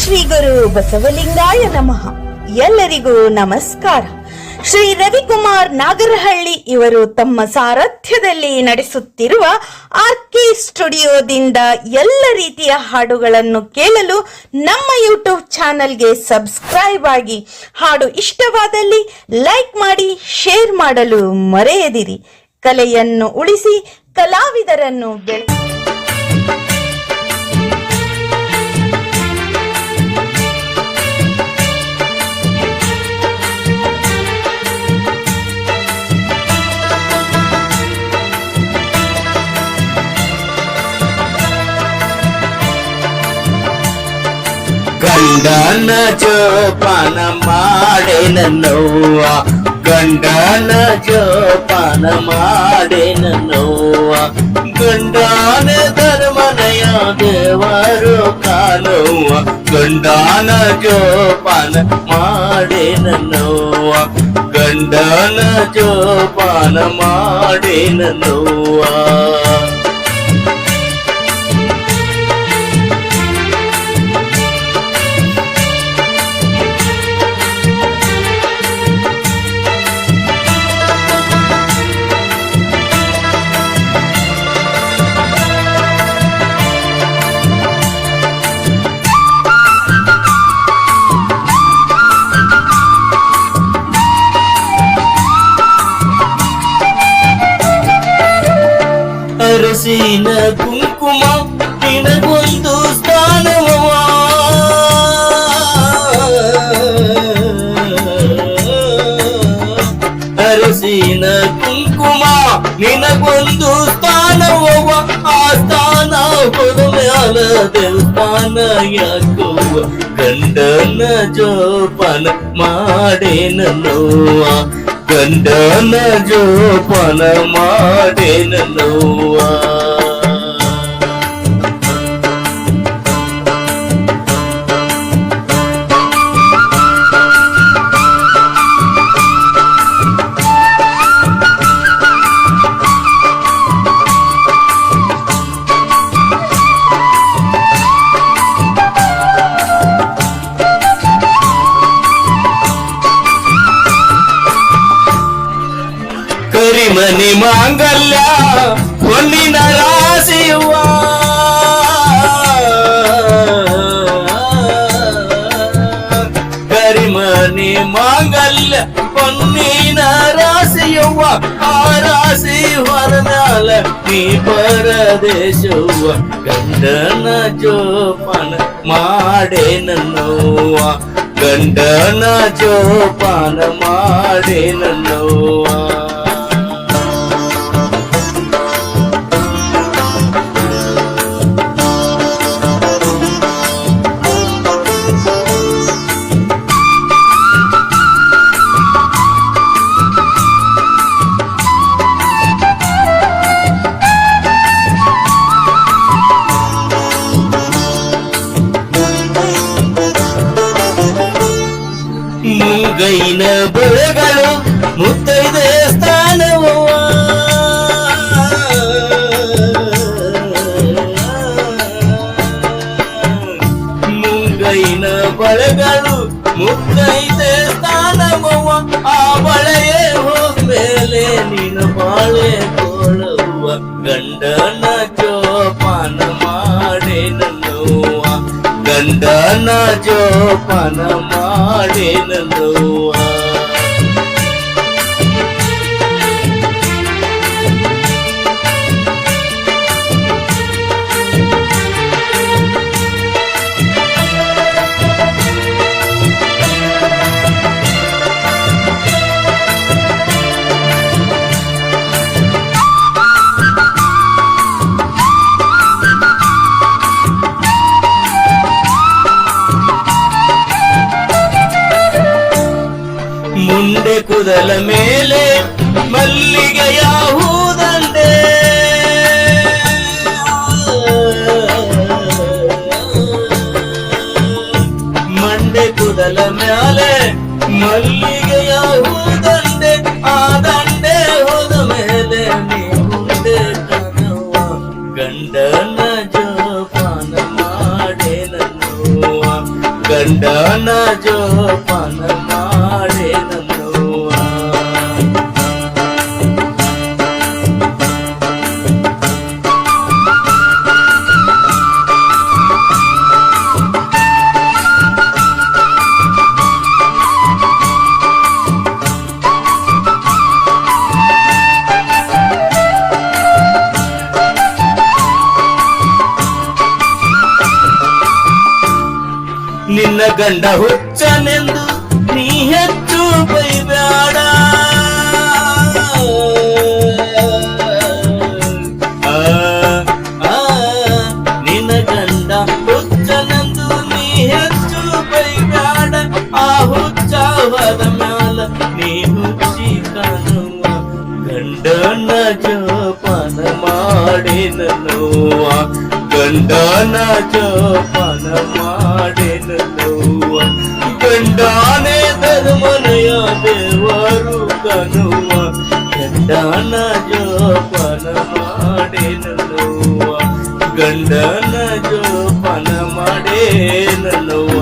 ಶ್ರೀ ಗುರು ಬಸವಲಿಂಗಾಯ ನಮಃ. ಎಲ್ಲರಿಗೂ ನಮಸ್ಕಾರ. ಶ್ರೀ ರವಿಕುಮಾರ್ ನಾಗರಹಳ್ಳಿ ಇವರು ತಮ್ಮ ಸಾರಥ್ಯದಲ್ಲಿ ನಡೆಸುತ್ತಿರುವ ಆರ್ಕಿ ಸ್ಟುಡಿಯೋದಿಂದ ಎಲ್ಲ ರೀತಿಯ ಹಾಡುಗಳನ್ನು ಕೇಳಲು ನಮ್ಮ ಯೂಟ್ಯೂಬ್ ಚಾನಲ್ಗೆ ಸಬ್ಸ್ಕ್ರೈಬ್ ಆಗಿ ಹಾಡು ಇಷ್ಟವಾದಲ್ಲಿ ಲೈಕ್ ಮಾಡಿ, ಶೇರ್ ಮಾಡಲು ಮರೆಯದಿರಿ. ಕಲೆಯನ್ನು ಉಳಿಸಿ, ಕಲಾವಿದರನ್ನು ಬೆಳೆಸಿ. ಗಂಡನ ಜೋಪಾನ ಮಾಡೆ ನನ್ನವ್ವ. ಗಂಡನ ಜೋಪಾನ ಮಾಡೆ ನನ್ನವ್ವ. ಗಂಡನ ಧರ್ಮನಯ ದೇವರು ಕಾಲವ್ವ. ಗಂಡನ ಜೋಪಾನ ಮಾಡೆ ನನ್ನವ್ವ. ಗಂಡನ ಜೋಪಾನ ಮಾಡೆ ನನ್ನವ್ವ. ಅರಸಿನ ಕುಂಕುಮ ನಿನಗೊಂದು ಸ್ಥಾನವ ಅರಸಿನ ಕುಂಕುಮ ನಿನಗೊಂದು ಸ್ಥಾನವ ಆ ಸ್ಥಾನ ಮ್ಯಾಲ ದೇವಸ್ಥಾನ ಯಾಕುವ ಗಂಡನ ಜೋಪಾನ ಮಾಡೇನ ನೋವ ಗಂಡನ ಜೋಪಾನ ಮಾಡೇನ ನೋವ ಕರಿಮನಿ ಮಾಂಗಲ್ಯ ಹೊನ್ನಿನ ರಾಶಿಯುವ ಕರಿಮನಿ ಮಾಂಗಲ್ಯ ಹೊನ್ನಿನ ರಾಶಿಯುವ ಆ ರಾಶಿ ಹೊರನಾಲ ನೀ ಪರದೇಶವ್ವ ಗಂಡನ ಜೋಪಾನ ಮಾಡೆ ನನ್ನವ್ವ ಗಂಡನ ಜೋಪಾನ ಮಾಡೆ ನನ್ನವ್ವ ಮುಂಗೈನ ಬೆಳೆಗಳು ಮುತ್ತೈದೆ ಸ್ಥಾನವ. ಮುಂಗೈನ ಬಳೆಗಳು ಮುತ್ತೈದೆ ಸ್ಥಾನವ. ಆ ಬಳೆಯೇ ಹೋದ್ಮೇಲೆ ನೀನು ಬಾಳೆ ತೋಳುವ ಗಂಡನ ಜೋಪಾನ ಗಂಡನ ಜೋಪಾನ ಮಾಡೆ ಕುದಲ ಮೇಲೆ ಮಲ್ಲಿಗೆಯ ಹೂದಂಡೆ ಮಂಡೆ ಕುದಲ ಮೇಲೆ ಮಲ್ಲಿಗೆಯ ಹೂದಂಡೆ ಆ ದಂಡೆ ಹೋದ ಮೇಲೆ ನೀ ಮುಂದೆ ಕನವ. ಗಂಡನ ಜೋಪಾನ ಮಾಡೆ ನನ್ನುವ ಗಂಡನ ಜೋಪಾನ ಗಂಡ ಹುಚ್ಚನೆಂದು ನೀ ಹೆಚ್ಚು ಬೈಬ್ಯಾಡ. ನಿನ್ನ ಗಂಡ ಹುಚ್ಚನೆಂದು ನೀ ಹೆಚ್ಚು ಬೈಬ್ಯಾಡ. ಆ ಹುಚ್ಚವದ ಮ್ಯಾಲ ನೀ ಹುಚ್ಚಿ ಕಾಣುವ ಗಂಡನ ಜೋಪಾನ ಮಾಡಿ ನೋವ ಗಂಡನ ಜೋಪಾನ ನೋವ ಗಂಡಾನೇ ಧರ್ಮನಯ ದೇವರು ಕನುವ ಗಂಡನ ಜೋಪನ ಮಾಡಿನಲ್ಲುವ ಗಂಡನ ಜೋಪನ ಮಾಡೇನಲ್ಲುವ